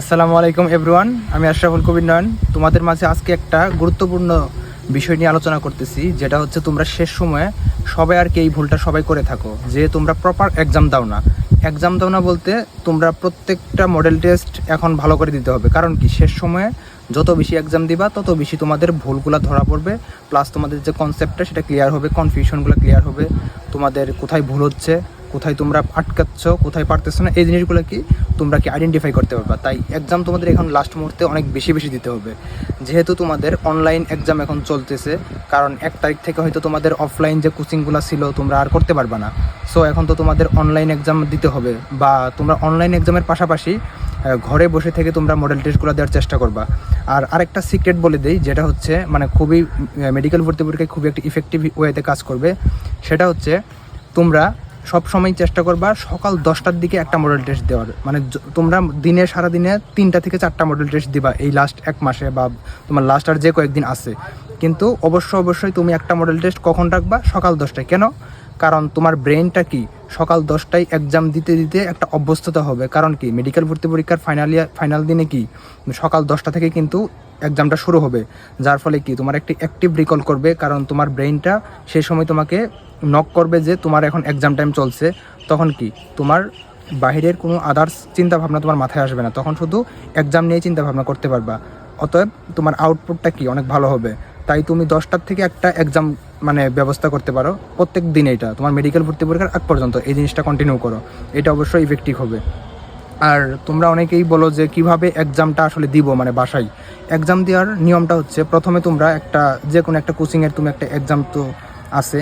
আসসালামু আলাইকুম এভরিওয়ান আমি আশরাফুল কবির নয়ন। তোমাদের মাঝে আজকে একটা গুরুত্বপূর্ণ বিষয় নিয়ে আলোচনা করতেছি, যেটা হচ্ছে তোমরা শেষ সময়ে সবাই আর কি এই ভুলটা সবাই করে থাকো, যে তোমরা প্রপার এক্সাম দাও না। এক্সাম দাও না বলতে তোমরা প্রত্যেকটা মডেল টেস্ট এখন ভালো করে দিতে হবে। কারণ কি? শেষ সময়ে যত বেশি এক্সাম দিবা, তত বেশি তোমাদের ভুলগুলো ধরা পড়বে প্লাস তোমাদের যে কনসেপ্টটা সেটা ক্লিয়ার হবে কনফিউশনগুলো ক্লিয়ার হবে, তোমাদের কোথায় ভুল হচ্ছে কোথায় তোমরা আটকাচ্ছ, কোথায় পারতেছো না, এই জিনিসগুলো কি তোমরা কি আইডেন্টিফাই করতে পারবা? তাই এক্সাম তোমাদের এখন লাস্ট মুহূর্তে অনেক বেশি বেশি দিতে হবে। যেহেতু তোমাদের অনলাইন এক্সাম এখন চলতেছে, কারণ এক তারিখ থেকে হয়তো তোমাদের অফলাইন যে কোচিংগুলো ছিল, তোমরা আর করতে পারবা না। সো এখন তো তোমাদের অনলাইন এক্সাম দিতে হবে বা তোমরা অনলাইন এক্সামের পাশাপাশি ঘরে বসে থেকে তোমরা মডেল টেস্টগুলো দেওয়ার চেষ্টা করবা। আর আরেকটা সিক্রেট বলে দেই, যেটা হচ্ছে মানে খুবই মেডিকেল ভর্তি পরীক্ষায় খুবই একটা ইফেক্টিভ ওয়েতে কাজ করবে। সেটা হচ্ছে, তোমরা সব সময় চেষ্টা করবা সকাল দশটার দিকে একটা মডেল টেস্ট দেওয়ার। মানে তোমরা দিনে সারা দিনে তিনটা থেকে চারটা মডেল টেস্ট দিবা এই লাস্ট এক মাসে বা তোমার লাস্ট আর যে কয়েকদিন আছে। কিন্তু অবশ্য, অবশ্যই তুমি একটা মডেল টেস্ট কখন রাখবা? সকাল দশটায়। কেন? কারণ তোমার ব্রেনটা কি? সকাল দশটায় এক্সাম দিতে দিতে একটা অভ্যস্ততা হবে। কারণ কি? মেডিকেল ভর্তি পরীক্ষার ফাইনাল ফাইনাল দিনে কি? সকাল দশটা থেকে কিন্তু এক্সামটা শুরু হবে। যার ফলে কি? তোমার একটি অ্যাক্টিভ রিকল করবে, কারণ তোমার ব্রেইনটা সেই সময় তোমাকে নক করবে যে তোমার এখন এক্সাম টাইম চলছে। তখন কি? তোমার বাহিরের কোনো আদার্স চিন্তাভাবনা তোমার মাথায় আসবে না। তখন শুধু এক্সাম নিয়ে চিন্তা ভাবনা করতে পারবা। অতএব তোমার আউটপুটটা কি? অনেক ভালো হবে। তাই তুমি দশটার থেকে একটা এক্সাম মানে ব্যবস্থা করতে পারো। প্রত্যেক দিন এটা। তোমার মেডিকেল ভর্তি পরীক্ষার আগ পর্যন্ত এই জিনিসটা কন্টিনিউ করো। এটা অবশ্যই ইফেক্টিভ হবে। আর তোমরা অনেকেই বলো যে কীভাবে এক্সামটা আসলে দিব মানে বাসায়। এক্সাম দেওয়ার নিয়মটা হচ্ছে প্রথমে তোমরা একটা যে কোনো একটা কোচিংয়ের তুমি একটা এক্সাম তো আসে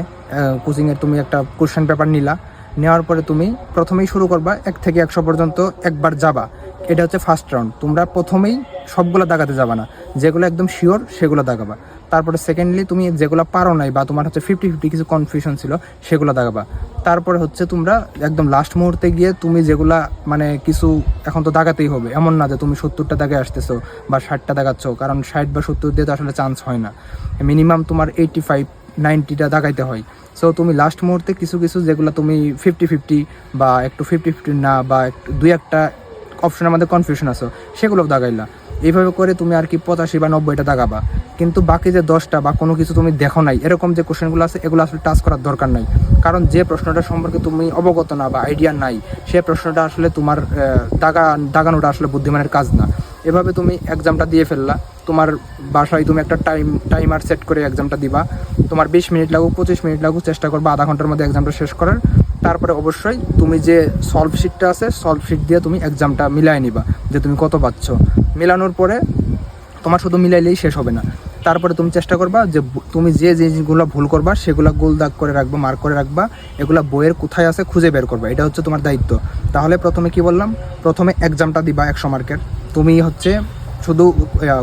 কোচিংয়ের তুমি একটা কোশ্চেন পেপার নিলা। নেওয়ার পরে তুমি প্রথমেই শুরু করবা এক থেকে একশো পর্যন্ত একবার যাবা। এটা হচ্ছে ফার্স্ট রাউন্ড তোমরা প্রথমেই সবগুলো দাগাতে যাবে না। যেগুলো একদম শিওর সেগুলো দাগাবা। তারপরে সেকেন্ডলি তুমি যেগুলো পারো নাই বা তোমার হচ্ছে ফিফটি ফিফটি কিছু কনফিউশন ছিল, সেগুলো দাগাবা। তারপরে হচ্ছে তোমরা একদম লাস্ট মুহূর্তে গিয়ে তুমি যেগুলা মানে কিছু এখন তো দাগাতেই হবে। এমন না যে তুমি সত্তরটা দাগে আসতেছো বা ষাটটা দাগাচ্ছ, কারণ ষাট বা সত্তর দিয়ে তো আসলে চান্স হয় না। মিনিমাম তোমার এইটটি ফাইভ নাইনটিটা দাগাইতে হয়। সো তুমি লাস্ট মুহূর্তে কিছু কিছু যেগুলো তুমি ফিফটি ফিফটি বা একটু ফিফটি ফিফটি না বা একটু দুই একটা অপশনের মধ্যে কনফিউশন আছো, সেগুলো দাগাইলা। এইভাবে করে তুমি আর কি পঁচাশি বা নব্বইটা দাগাবা। কিন্তু বাকি যে দশটা বা কোনো কিছু তুমি দেখো নাই, এরকম যে কোশ্চেনগুলো আছে, এগুলো আসলে টাচ করার দরকার নাই। কারণ যে প্রশ্নটা সম্পর্কে তুমি অবগত না বা আইডিয়া নাই, সে প্রশ্নটা আসলে তোমার দাগা, দাগানোটা আসলে বুদ্ধিমানের কাজ না। এভাবে তুমি এক্সামটা দিয়ে ফেললা। তোমার বাসায় তুমি একটা টাইম টাইমার সেট করে এক্সামটা দিবা। তোমার বিশ মিনিট লাগুক, পঁচিশ মিনিট লাগুক, চেষ্টা করবা আধা ঘণ্টার মধ্যে এক্সামটা শেষ করার। তারপরে অবশ্যই তুমি যে সলভ শিটটা আছে সলভ শিট দিয়ে তুমি এক্সামটা মিলাই নিবা, যে তুমি কত পাচ্ছ। মেলানোর পরে তোমার শুধু মিলাইলেই শেষ হবে না। তারপরে তুমি চেষ্টা করবা যে তুমি যে জিনিসগুলো ভুল করবা, সেগুলো গোল দাগ করে রাখবা মার্ক করে রাখবা, এগুলা বইয়ের কোথায় আছে খুঁজে বের করবা, এটা হচ্ছে তোমার দায়িত্ব। তাহলে প্রথমে কি বললাম? প্রথমে এক্সামটা দিবা একশো মার্কের তুমি হচ্ছে শুধু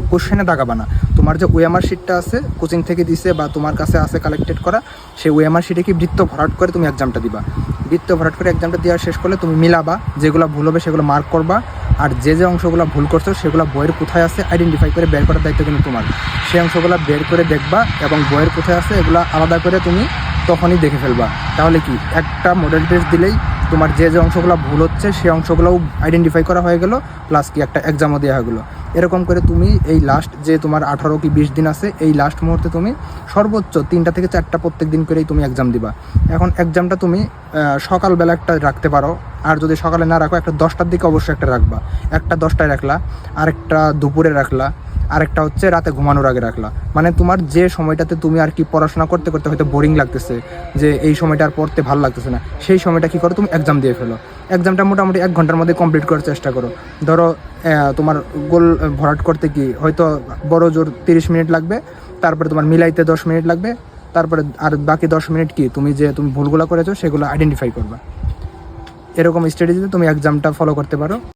কোশ্চেনে দাগাবা না। তোমার যে ওএমআর শিটটা আছে কোচিং থেকে দিছে বা তোমার কাছে আছে কালেক্টেড করা, সেই ওএমআর শিটে কি বৃত্ত ভরাট করে তুমি এক্সামটা দিবা? বৃত্ত ভরাট করে এক্সামটা দেওয়া শেষ করলে তুমি মিলাবা, যেগুলো ভুল হবে সেগুলো মার্ক করবা, আর যে যে অংশগুলো ভুল করছ, সেগুলো বইয়ের কোথায় আছে আইডেন্টিফাই করে বের করার দায়িত্ব কিন্তু তোমার। সেই অংশগুলো বের করে দেখবা এবং বইয়ের কোথায় আছে, এগুলো আলাদা করে তুমি তখনই দেখে ফেলবা। তাহলে কি, একটা মডেল টেস্ট দিলেই তোমার যে যে অংশগুলো ভুল হচ্ছে সেই অংশগুলোও আইডেন্টিফাই করা হয়ে গেল প্লাস কি একটা এক্সামও দেওয়া হয়ে গেলো। এরকম করে তুমি এই লাস্ট যে তোমার আঠারো কি বিশ দিন আছে, এই লাস্ট মুহূর্তে তুমি সর্বোচ্চ তিনটা থেকে চারটা প্রত্যেক দিন করেই তুমি এক্সাম দিবা। এখন এক্সামটা তুমি সকালবেলা একটা রাখতে পারো, আর যদি সকালে না রাখো, একটা দশটার দিকে অবশ্যই একটা রাখবা। একটা দশটায় রাখলা, আরেকটা দুপুরে রাখলা আরেকটা হচ্ছে রাতে ঘুমানোর আগে রাখলা। মানে তোমার যে সময়টাতে তুমি আর কি পড়াশোনা করতে করতে হয়তো বোরিং লাগতেছে, যে এই সময়টা আর পড়তে ভালো লাগতেছে না, সেই সময়টা কি করো, তুমি এক্সাম দিয়ে ফেলো। এক্সামটা মোটামুটি এক ঘণ্টার মধ্যে কমপ্লিট করার চেষ্টা করো। ধরো তোমার গোল ভরাট করতে কি হয়তো বড় জোর তিরিশ মিনিট লাগবে, তারপরে তোমার মিলাইতে দশ মিনিট লাগবে, তারপরে আর বাকি দশ মিনিট কি তুমি যে তুমি ভুলগুলো করেছ, সেগুলো আইডেন্টিফাই করবা। এরকম স্ট্র্যাটেজিতে তুমি এক্সামটা ফলো করতে পারো।